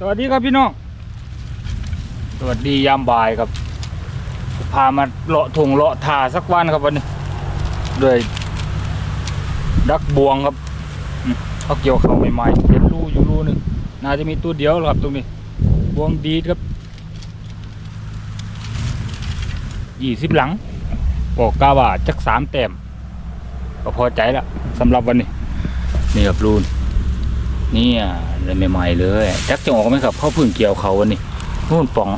สวัสดีครับพี่น้อง สวัสดียามบ่ายครับ พามาเลาะทงเลาะทาสักวันครับวันนี้ด้วยดักบวงครับเขาเกี่ยวเขาใหม่ๆเห็นรูอยู่รูหนึ่งน่าจะมีตัวเดียวหรอกครับตรงนี้ บวงดีครับยี่สิบหลังบอกกาว่าจักสามแต้มก็พอใจละสำหรับวันนี้ นี่ครับรูน เนี่ยเลยใหม่ๆเลยจักจะออกไหมครับเขาพิ่งเกี่ยวเขาวันนี้นู่นป่องอ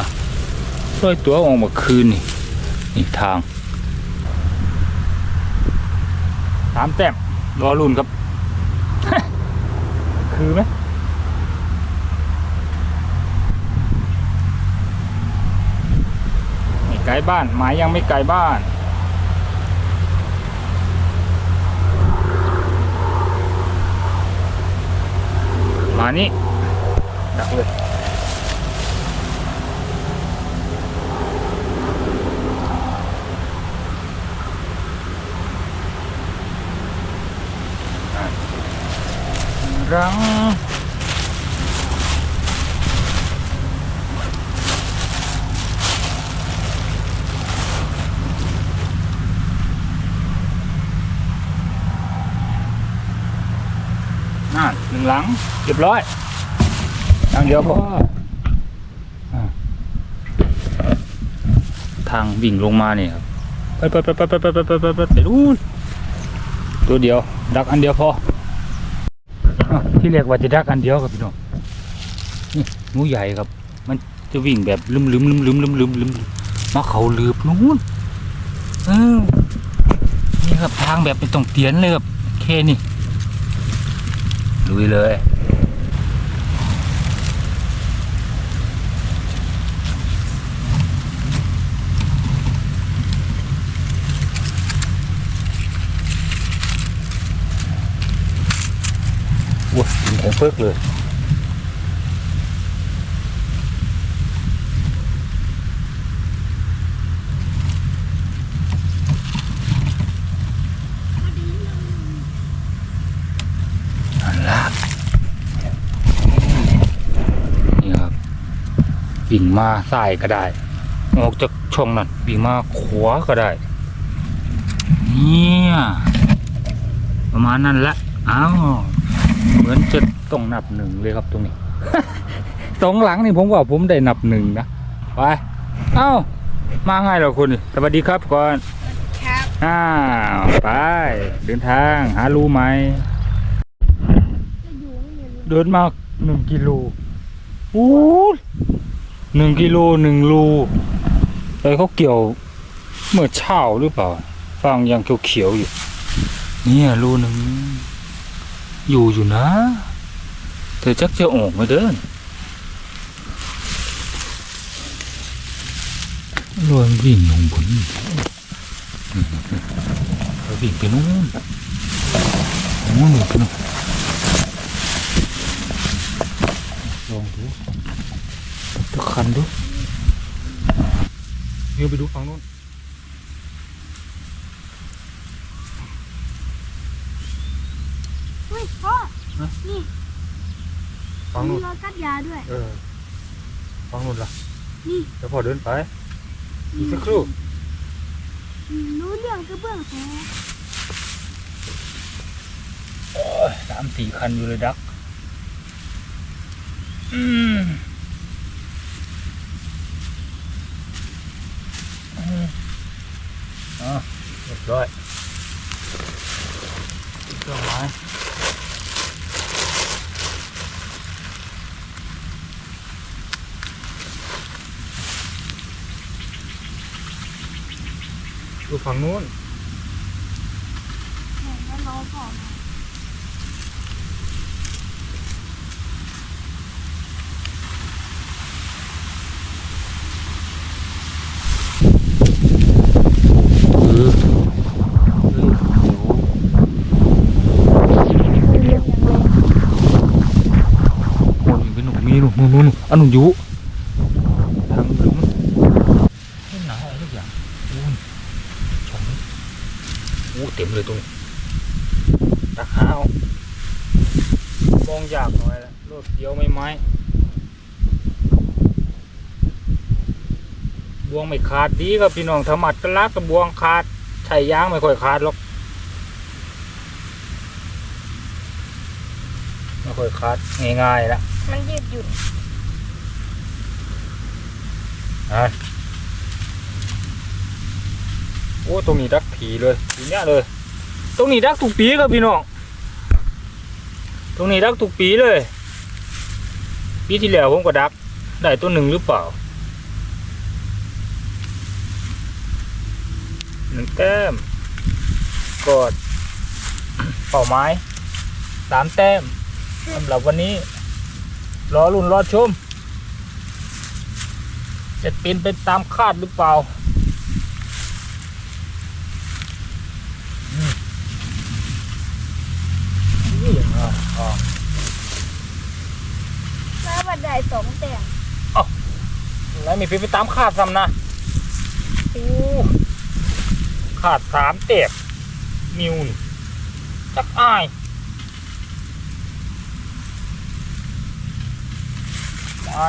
ะร้อยตัวออกมาคืนนี่นี่ทางสามแต้มรอรุ่นครับ คือไหมไม่ไกลบ้านหมายยังไม่ไกลบ้าน มานี่ดักเลยอะรัง งหลังเรียบร้อยทางเดียวพอทางวิ่งลงมาเนี่ยครับไปไปไปไปไปไปไปไปไปไปไปนู่นตัวเดียว ดักอันเดียวพออะที่เรียกว่าจะดักอันเดียวครับพี่น้องนี่หนูใหญ่ครับ มันจะวิ่งแบบลืมลืมลืมลืมลืมลืมลืมมาเขาลืบนู้นเออนี่ครับทางแบบเป็นตรงเตียนเลยครับแค่นี้ ลุยเลยโอ้ยกินแข็งเฟิกเลย นั่นละนี่ครับวิ่ง มาซ้ายก็ได้ ออกจากช่องนั้นวิ่งมาขวาก็ได้ เนี่ย ประมาณนั้นละอ้าวเหมือนจะต้องนับหนึ่งเลยครับตรงนี้ ตรงหลังนี่ผมว่าผมได้นับหนึ่งนะไปเอ้ามาไงเหรอคุณสวัสดีครับก่อนครับอ้าวไปเดินทางหารู้ไหมจะอยู่ไม่เห็นเดินมาหนึ่งกิโลโอ้ย หนึ่งกิโลหนึ่งรูเอ้ยเขาเกี่ยวเมื่อเช้าหรือเปล่าฟังยังเขียวๆอยู่ เนี่ยรูหนึ่งอยู่อยู่นะเธอจักจะออกมาเดินรวนวิ่งลงบนเราวิ่งไปนู้นนู้นไปนู้นลองดู ตะคันดูเดี๋ยวไปดูฝั่งนู้นเฮ้ยพ่อฮะนี่ฝั่งนู้นมีรถกัดยาด้วย เออฝั่งนู้นล่ะนี่เดี๋ยวพอเดินไปอีกสักครู่อืมรู้เรื่องก็เบื้องแท้สามสี่คันอยู่เลยดัก อืม rồi. Rồi máy từ ฝั่งนู้น เป็นหนุ่มมีหนุ่มนู่นนู่นอันหนุ่มยุทางหลุมไม่หนาอะไรทุกอย่างโอ้ช่องนี้โอ้เต็มเลยตรงนี้ตักหาเอายากหน่อยละรถเดียวไม่ไม้บวงไม่ขาดดีครับพี่น้องธรรมัดกระลักกระบวงขาดใช้ยางไม่ค่อยขาดหรอก ไม่ค่อยขาดง่ายๆละมันยืดหยุ่นอะโอ้ตรงนี้ดักผีเลยทีเนี้ยเลย ตรงนี้ดักทุกปีครับพี่น้องตรงนี้ดักทุกปีเลย ปีที่แล้วผมก็ดัก ได้ตัวหนึ่งหรือเปล่าหนึ่งแต้มกดเป่าไม้สามแต้ม สำหรับวันนี้ รอรุ่นรอชม จะเป็นไปตามคาดหรือเปล่าอืมนี่อะอะแล้วบันไดสองแต่งแล้วมีเป็นไปตามคาดซ้ำนะโอ้ขาดสามเตกมิวนี่จักอ้าย อ้า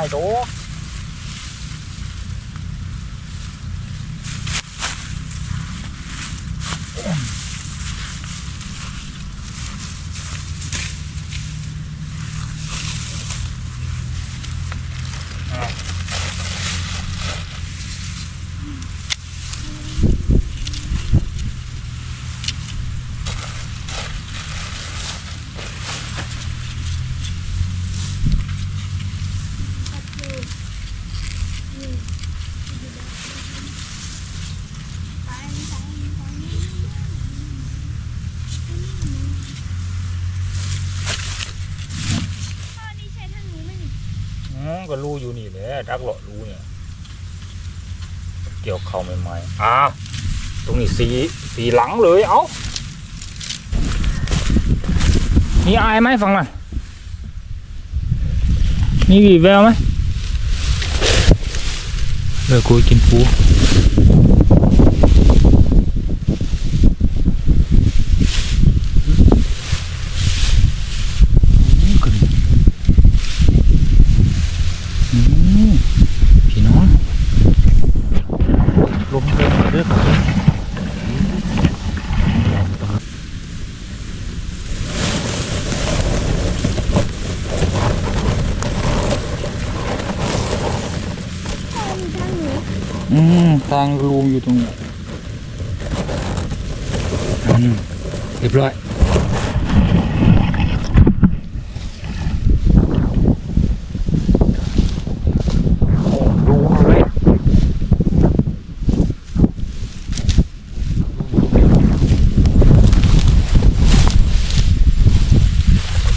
ก็รู้อยู่นี่แหละดักหลอรู้เนี่ย เกี่ยวเข้าใหม่ๆอ้าวตรงนี้สีสีหลังเลยเอ้ามีอายไหมฟังหน่อยมีวีแววไหมเลิกกูกินปูอืมกระดิ่งอืมพี่น้องลมเย็นมาเด้อครับ ทางทางหนู อืมทางรูมอยู่ตรงนี้อืมเรียบร้อยโอ้รูเลย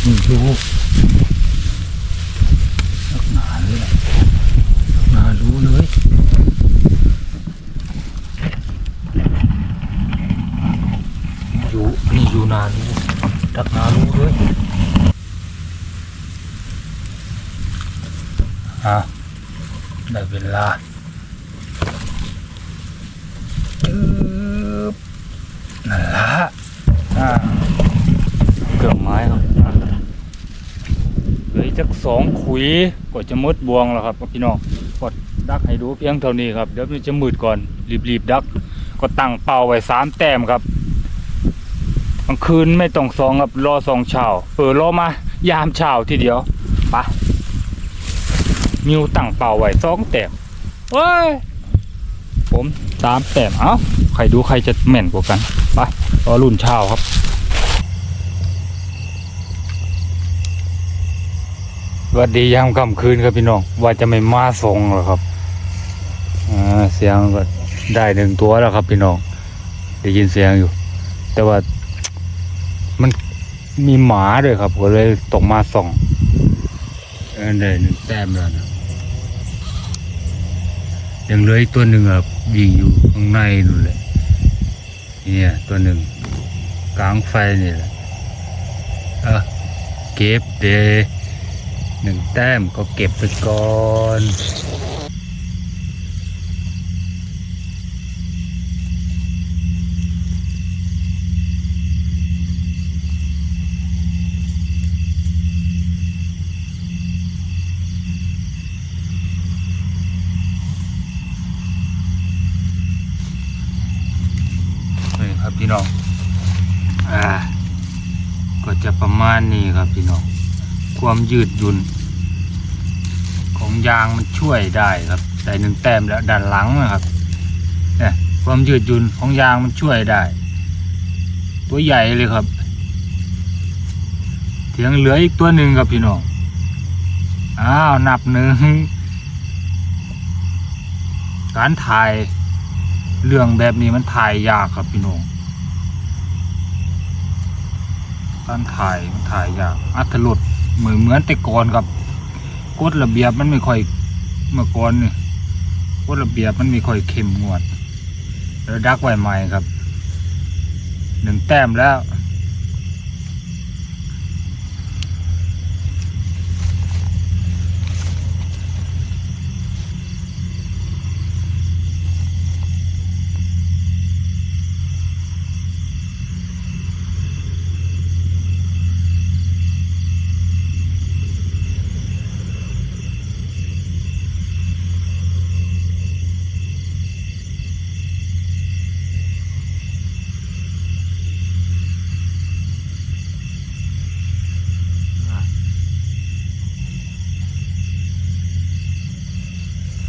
อืมรูลักหนาเลยล่ะลักหนารู้เลย อยู่นี่อยู่นานรู้ดักนารู้เลยฮะได้ เวลาอึ๊บนั่นละอ่าเกือบไม้ครับอ่าเหลืออีกจักสองขุยก็จะหมดบวงแล้วครับพี่น้องกดดักให้ดูเพียงเท่านี้ครับเดี๋ยวมันจะมืดก่อนรีบๆดัก ก็ตั้งเป้าไว้สามแต้มครับกลางคืนไม่ต้องสองครับรอสองเช้าเออรอมายามเช้าทีเดียวไปะ มิวตั้งเป่าไว้สองแต้มเว้ย ผมสามแต้มเอ้าใครดูใครจะแม่นกว่ากัน ไปรอรุ่นเช้าครับสวัสดียามค่ำคืนครับพี่น้อง ว่าจะไม่มาส่งหรอครับเสียงก็ได้หนึ่งตัวแล้วครับพี่น้องได้ยินเสียงอยู่ แต่ว่ามันมีหมาด้วยครับก็เลยตกมาส่องเออได้หนึ่งแต้มแล้วนะ ยังเหลืออีกตัวหนึ่งอะยิงอยู่ข้างในนู่นเลยเนี่ยตัวหนึ่งกลางไฟนี่แหละเออเก็บเดหนึ่งแต้มก็เก็บไปก่อน ความยืดหยุ่น ของยางมันช่วยได้ครับได้หนึ่งแต้มแล้วด้านหลังนะครับเนี่ยความยืดหยุ่นของยางมันช่วยได้ ตัวใหญ่เลยครับเถียงเหลืออีกตัวหนึ่งครับพี่น้องอ้าวนับหนึ่งการถ่ายเรื่องแบบนี้มันถ่ายยากครับพี่น้องการถ่ายมันถ่ายยากอัตลด เหมือนเหมือนแต่ก่อนครับกฎระเบียบมันไม่ค่อยเมื่อก่อนนี่กฎระเบียบมันไม่ค่อยเข้มงวดแล้วดักไว้ใหม่ครับหนึ่งแต้มแล้ว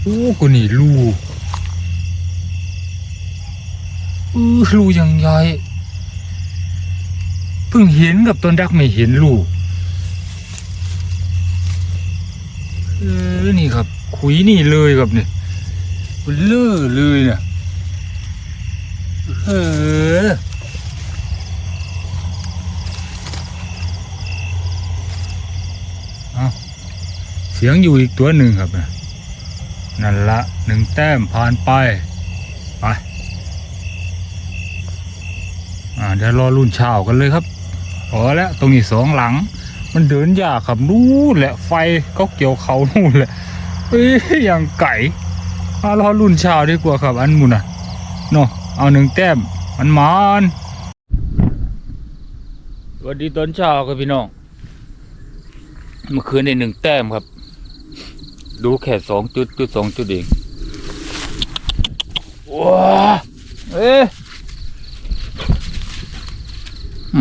อ้กูนี่รูอือรูยังใหญ่เพิ่งเห็นกับตอนดักไม่เห็นรูเออนี่ครับ ขุยนี่เลยครับเนี่ยมันเลื่อเลยเนี่ยเออเอาเสียงอยู่อีกตัวหนึ่งครับนะ นั่นละหนึ่งแต้มผ่านไป ไป อ่าเดี๋ยวรอรุ่นเช้ากันเลยครับพอแล้วตรงนี้สองหลัง มันเดินยากครับนู่นแหละไฟก็เกี่ยวเขานู่นแหละเอ้ยอย่างไก่มารอรุ่นเช้าดีกว่าครับ อันมุนอะเนาะเอาหนึ่งแต้มมันมานสวัสดีตอนเช้าครับพี่น้องเมื่อคืนในหนึ่งแต้มครับ ดูแค่สองจุดจุดสองจุดเองว้าเอ๊ะ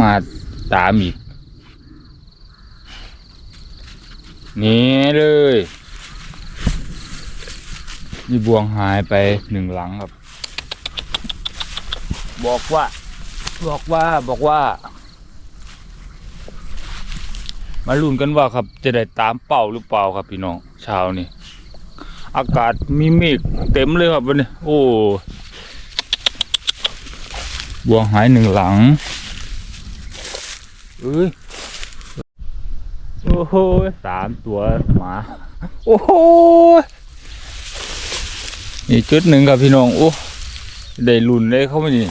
มาตามอีกนี่เลยนี่บวงหายไปหนึ่งหลังครับ บอกว่า บอกว่าบอกว่า มาลุ้นกันว่าครับจะได้ตามเป้าหรือเปล่าครับพี่น้องเช้านี่อากาศมีเมฆเต็มเลยครับวันนี้โอ้บวงหายหนึ่งหลังเอ้ยโอ้โหสามตัวหมาโอ้โหนี่จุดหนึ่งครับพี่น้องโอ้ได้ลุ่นเลยเข้ามานี่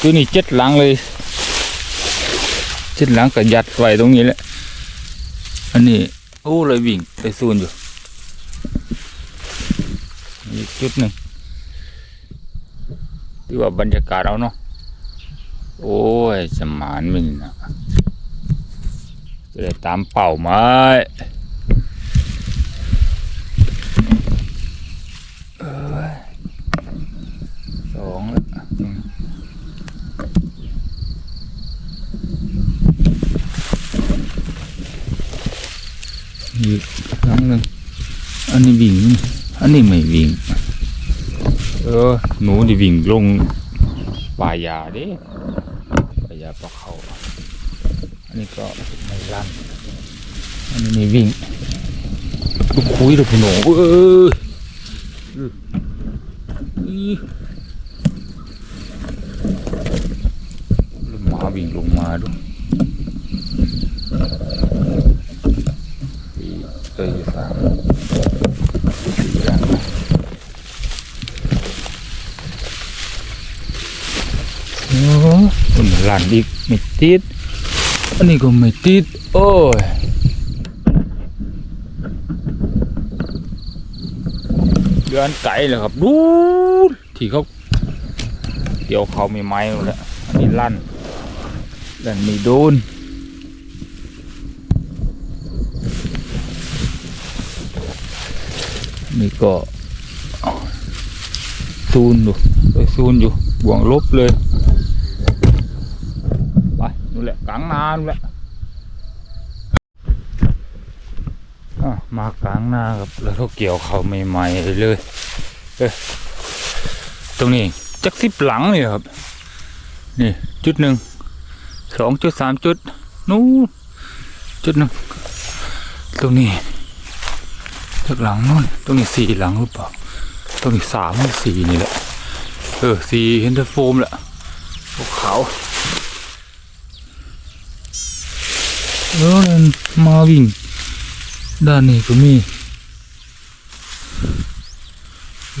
ตัวนี้เจ็ดหลังเลย ชิ้นหลังก็ยัดไว้ตรงนี้แหละ อันนี้โอ้เลยวิ่งไปซูนอยู่อีกจุดหนึ่งที่ว่าบรรยากาศเอาเนาะโอ้ยสมานมินนะจะได้ตามเป่าไหมเอ้ยสองแล้วอืมอีกครั้งหนึ่ง อันนี้วิ่ง อันนี้ไม่วิ่ง เออ หนูที่วิ่งลงป่ายาด้ป่ายาปลาเขาอันนี้ก็ไม่ลั่นอันนี้ไม่วิ่งลูกคุยลูกพี่หนูเออเอออีลูกหมาวิ่งลงมาด้วยเอ้ยสามสี่อย่างนะโอ้ ลั่นอีกไม่ติด อันนี้ก็ไม่ติด โอ้ยเดือนไก่เลยครับ ดูที่เขาเกี่ยวเขาไม่ไม้แล้วอันนี้ลั่นลั่นม่โดนนี่ก็ซูนอยู่ไปซูนอยู่บวงลบเลย กลางนานและอะมากลางนาครับแล้วเขาเกี่ยวเขาใหม่ๆเลยเอ้ยตรงนี้จักสิบหลังเลยครับ นี่จุดหนึ่งสองจุดสามจุดนู้นจุดหนึ่งตรงนี้จากหลังนู้นตรงนี้สี่หลังหรือเปล่าตรงนี้สามหรือสี่นี่แหละเออสี่เห็นแต่โฟมแหละพวกเขา วเออนั่นมาวิ่ง ด้านนี้ก็มี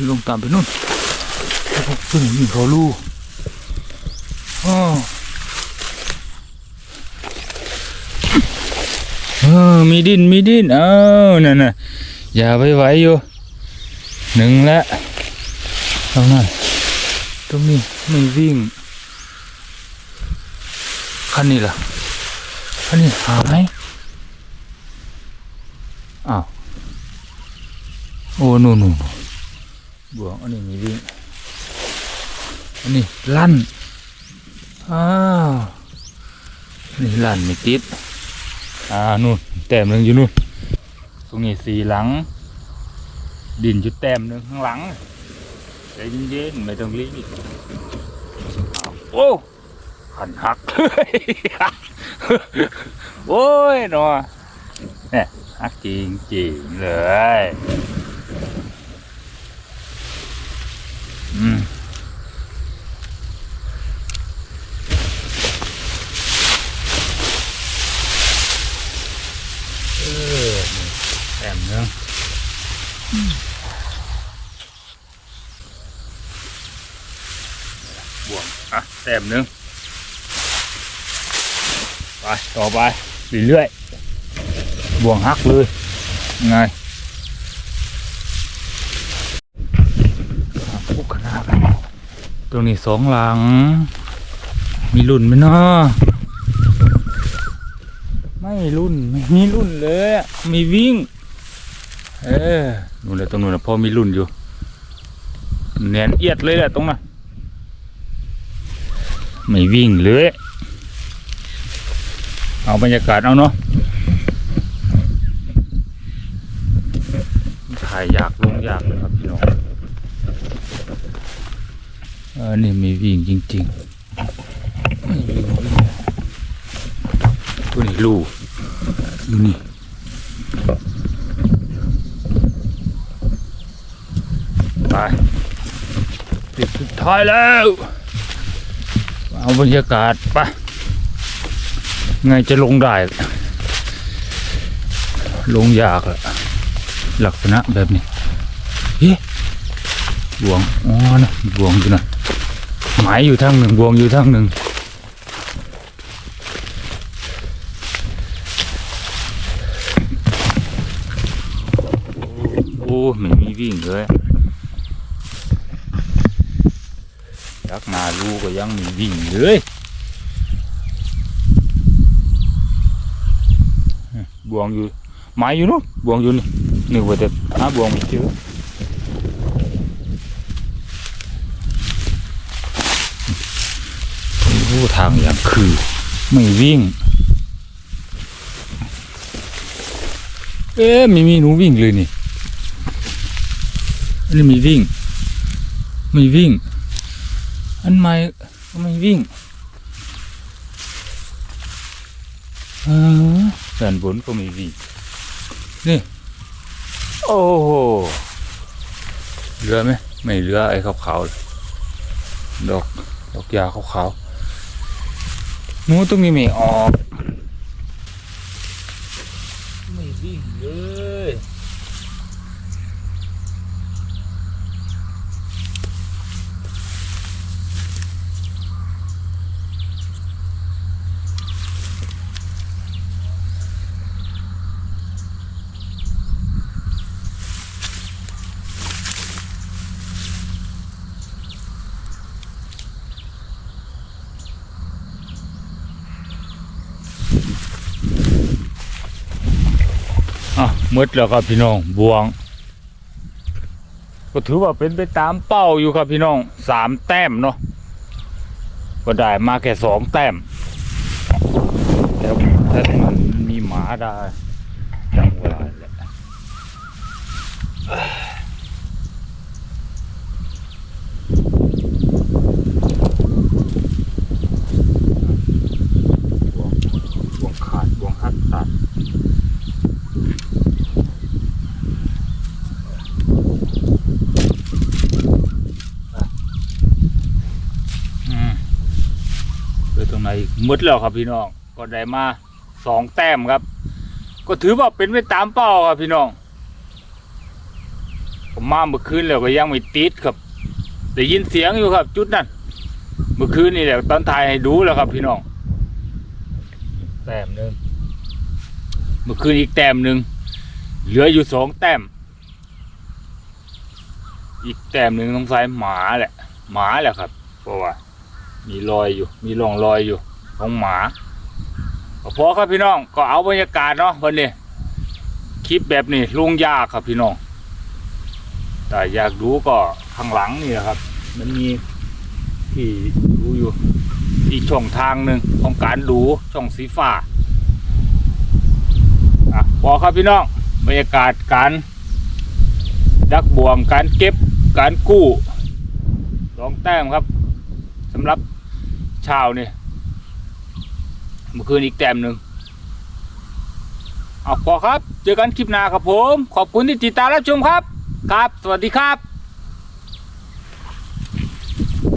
ลงตามไปนู่นแล้วพวกเพิ่งวิ่งเขาลู่อ้อเออมีดินมีดินเออนั่นน่ะอย่าไปไหวอยู่หนึ่งละตรงนั้นตรงนี้ไม่วิ่งคันนี้ล่ะ คันนี้หาไหมอ้าวโอ้นู่นนู่นบวงอันนี้มีวิ่งอันนี้ลั่นอ้าวนี่ลั่นไม่ติดอ่านู่นแต้มหนึ่งอยู่นู่นตรงนี้สีหลัง ดินจุดแต้มหนึ่งข้างหลังใจเย็นๆไม่ต้องรีบอ้าวโอ้ ขันหัก โอ้ยหนอเนี่ยหักจริงจริงๆเลย อืมเออนี่แต้มหนึ่งบวกอะแต้มหนึ่ง ไปต่อไปเรื่อยๆบวงหักเลยไงอะปุ๊กขนาดตรงนี้สองหลัง มีรุ่นไหมเนาะไม่รุ่นไม่มีรุ่นเลยมีวิ่ง เออนู่นเลยตรงนู้นนะพอมีรุ่นอยู่แนนเอียดเลยแหละตรงนั้นไม่วิ่งเลย เอาบรรยากาศเอาเนาะถ่ายอยากลงอยากเลยครับพี่น้องเออนี่มีวิ่งจริงๆไม่วิ่งตัวนี้ลูกดูนี่ไปปิดสุดท้ายแล้ว เอาบรรยากาศไป ไงจะลงได้ ลงยากอะหลักษณะแบบนี้เฮ้บวงอ๋อนะบวงอยู่นะหมายอยู่ทางหนึ่งบวงอยู่ทางหนึ่งโอ้ไม่มีวิ่งเลยยักษ์นาลูก็ยังมีวิ่งเลย วงอยู่ไม้อยู่นู้นบวงอยู่นี่นึกว่าจะหาบวงไม่เจอโอ้ทางอย่างคือ ไม่วิ่ง เอ๊ะไม่มีหนูวิ่งเลยนี่อันนี้มีวิ่ง ไม่วิ่ง อันใหม่ก็ไม่วิ่งเออ ด้านบนก็ไม่วิ่งนี่ โอ้โหเหลือไหมไม่เหลือไอ้ขาวๆเลยดอกดอกยาขาวๆหนูตรงนี้ไม่ออก มืดแล้วครับพี่น้องบวง ก็ถือว่าเป็นไปตามเป้าอยู่ครับพี่น้องสามแต้มเนาะก็ได้มาแค่สองแต้มแต่ถ้ามันมีหมาได้จังหวะแหละ หมดแล้วครับพี่น้องก็ได้มาสองแต้มครับ ก็ถือว่าเป็นไปตามเป้าครับพี่น้องผมมาเมื่อคืนแล้วก็ยังไม่ติดครับได้ยินเสียงอยู่ครับ จุดนั้นเมื่อคืนนี่แหละตอนถ่ายให้ดูแล้วครับ พี่น้องแต้มหนึ่งเมื่อคืนอีกแต้มหนึ่งเหลืออยู่สองแต้ม อีกแต้มหนึ่งต้องใส่หมาแหละ หมาแหละครับ เพราะว่า มีรอยอยู่ มีร่องรอยอยู่ ของหมาพอครับพี่น้องก็เอาบรรยากาศเนาะวันนี้คลิปแบบนี้ลุงยากครับพี่น้อง แต่อยากดูก็ข้างหลังนี่แหละครับ มันมีที่ดูอยู่อีกช่องทางหนึ่งของการดูช่องสีฟ้าอะพอครับพี่น้องบรรยากาศการดักบ่วงการเก็บการกู้สองแต้มครับสำหรับช้านี่ เมื่อคืนอีกแต้มหนึ่งเอาพอครับ เจอกันคลิปหน้าครับผม ขอบคุณที่ติดตามรับชมครับ ครับ สวัสดีครับ